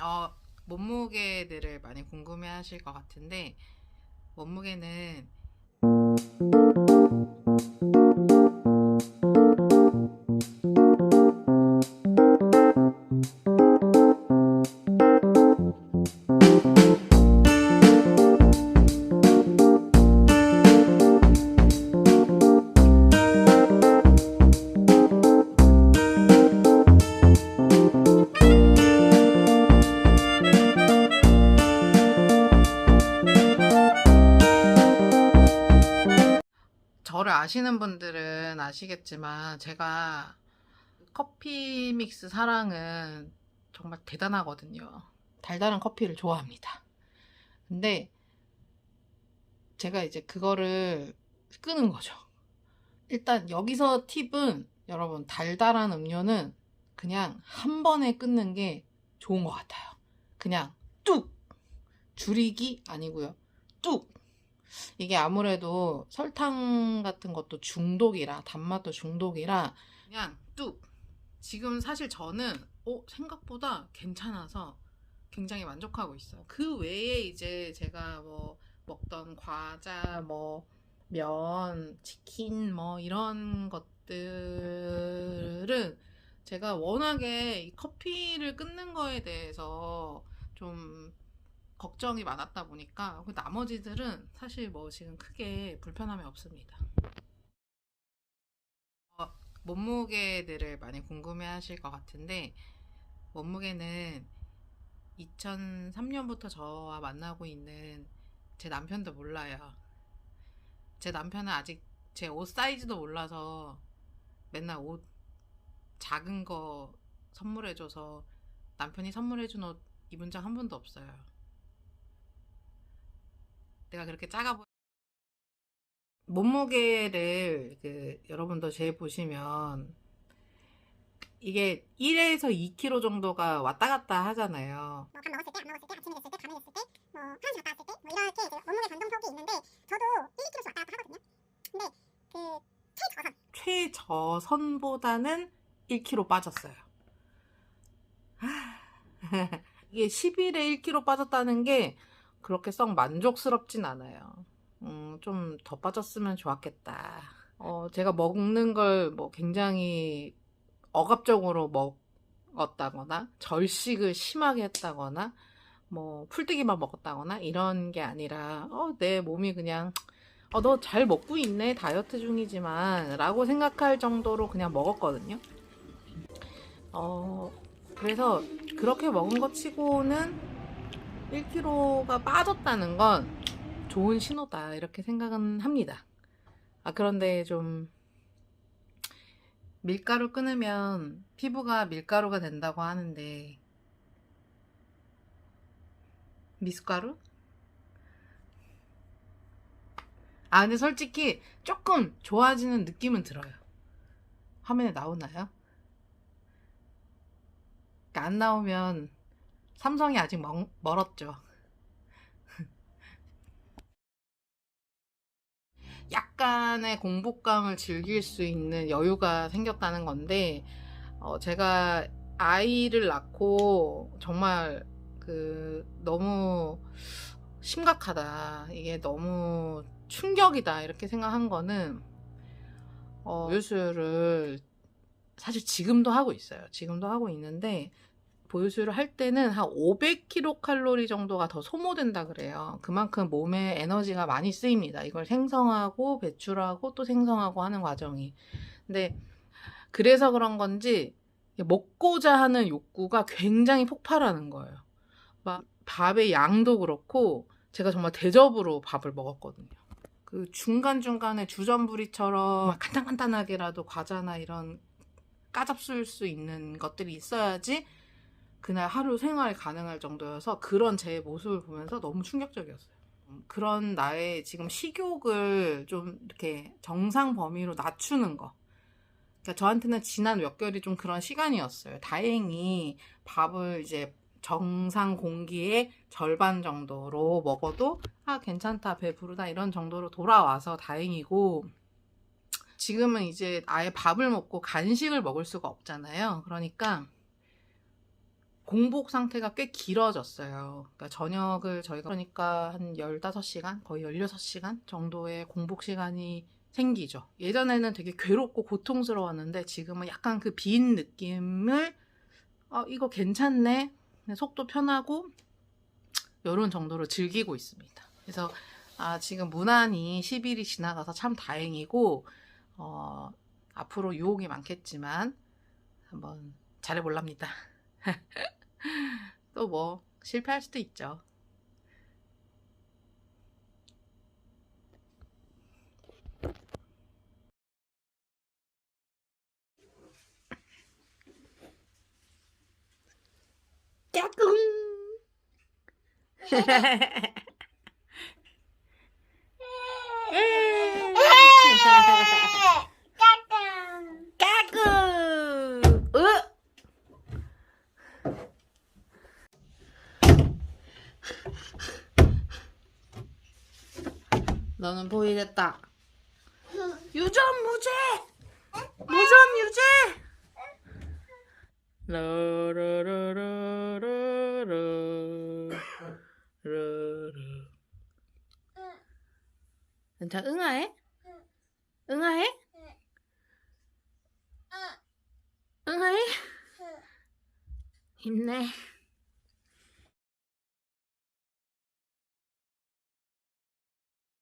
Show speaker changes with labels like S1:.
S1: 어, 몸무게들을 많이 궁금해 하실 것 같은데, 몸무게는 저를 아시는 분들은 아시겠지만, 제가 커피 믹스 사랑은 정말 대단하거든요. 달달한 커피를 좋아합니다. 근데 제가 이제 그거를 끄는 거죠. 일단 여기서 팁은 여러분 달달한 음료는 그냥 한 번에 끊는 게 좋은 것 같아요. 그냥 뚝! 줄이기 아니고요. 뚝! 이게 아무래도 설탕 같은 것도 중독이라 단맛도 중독이라 그냥 뚝! 지금 사실 저는 어, 생각보다 괜찮아서 굉장히 만족하고 있어요. 그 외에 이제 제가 뭐 먹던 과자, 뭐 면, 치킨, 뭐 이런 것들은 제가 워낙에 이 커피를 끊는 거에 대해서 좀 걱정이 많았다 보니까 그 나머지들은 사실 뭐 지금 크게 불편함이 없습니다. 어, 몸무게들을 많이 궁금해 하실 것 같은데 몸무게는 2003년부터 저와 만나고 있는 제 남편도 몰라요. 제 남편은 아직 제 옷 사이즈도 몰라서 맨날 옷 작은 거 선물해줘서 남편이 선물해준 옷 입은 적 한 번도 없어요. 내가 그렇게 작아 보여. 몸무게를 그 여러분도 재 보시면 이게 1에서 2kg 정도가 왔다 갔다 하잖아요.
S2: 뭐 밥 먹었을 때, 안 먹었을 때, 아침에 됐을 때, 밤에 됐을 때, 뭐 화장실 갔다 왔을 때, 뭐 이렇게 이제 몸무게 변동폭이 있는데 저도 1, 2kg씩 왔다 갔다 하거든요. 근데 그 최저선
S1: 최저선보다는 1kg 빠졌어요. 이게 10일에 1kg 빠졌다는 게 그렇게 썩 만족스럽진 않아요. 음, 좀 더 빠졌으면 좋았겠다. 어, 제가 먹는 걸 뭐 굉장히 억압적으로 먹었다거나, 절식을 심하게 했다거나, 뭐, 풀떼기만 먹었다거나, 이런 게 아니라, 어, 내 몸이 그냥, 어, 너 잘 먹고 있네. 다이어트 중이지만. 라고 생각할 정도로 그냥 먹었거든요. 어, 그래서 그렇게 먹은 것 치고는 1kg가 빠졌다는 건 좋은 신호다. 이렇게 생각은 합니다. 아, 그런데 좀, 밀가루 끊으면 피부가 밀가루가 된다고 하는데, 미숫가루? 아, 근데 솔직히 조금 좋아지는 느낌은 들어요. 화면에 나오나요? 그러니까 안 나오면 삼성이 아직 멀, 멀었죠. 약간의 공복감을 즐길 수 있는 여유가 생겼다는 건데, 어, 제가 아이를 낳고 정말 그 너무 심각하다. 이게 너무 충격이다. 이렇게 생각한 거는, 어, 보유수를 사실 지금도 하고 있어요. 지금도 하고 있는데, 보유수를 할 때는 한 500kcal 정도가 더 소모된다 그래요. 그만큼 몸에 에너지가 많이 쓰입니다. 이걸 생성하고 배출하고 또 생성하고 하는 과정이. 근데 그래서 그런 건지 먹고자 하는 욕구가 굉장히 폭발하는 거예요. 막 밥의 양도 그렇고 제가 정말 대접으로 밥을 먹었거든요. 그 중간중간에 주전부리처럼 막 간단간단하게라도 과자나 이런 까잡술 수 있는 것들이 있어야지 그날 하루 생활 가능할 정도여서 그런 제 모습을 보면서 너무 충격적이었어요. 음, 그런 나의 지금 식욕을 좀 이렇게 정상 범위로 낮추는 거. 그러니까 저한테는 지난 몇 개월이 좀 그런 시간이었어요. 다행히 밥을 이제 정상 공기의 절반 정도로 먹어도 아 괜찮다 배부르다 이런 정도로 돌아와서 다행이고 지금은 이제 아예 밥을 먹고 간식을 먹을 수가 없잖아요. 그러니까 공복 상태가 꽤 길어졌어요. 그러니까 저녁을 저희가 그러니까 한 15시간, 거의 16시간 정도의 공복 시간이 생기죠. 예전에는 되게 괴롭고 고통스러웠는데 지금은 약간 그 빈 느낌을 어, 이거 괜찮네. 속도 편하고 이런 정도로 즐기고 있습니다. 그래서 아, 지금 무난히 10일이 지나가서 참 다행이고 어, 앞으로 유혹이 많겠지만 한번 잘해볼랍니다. 또 뭐 실패할 수도 있죠. 까꿍 너는 보이겠다. 유전 무죄! 무전 유죄! 자, 응아해? 응아해? 응아해? 힘내.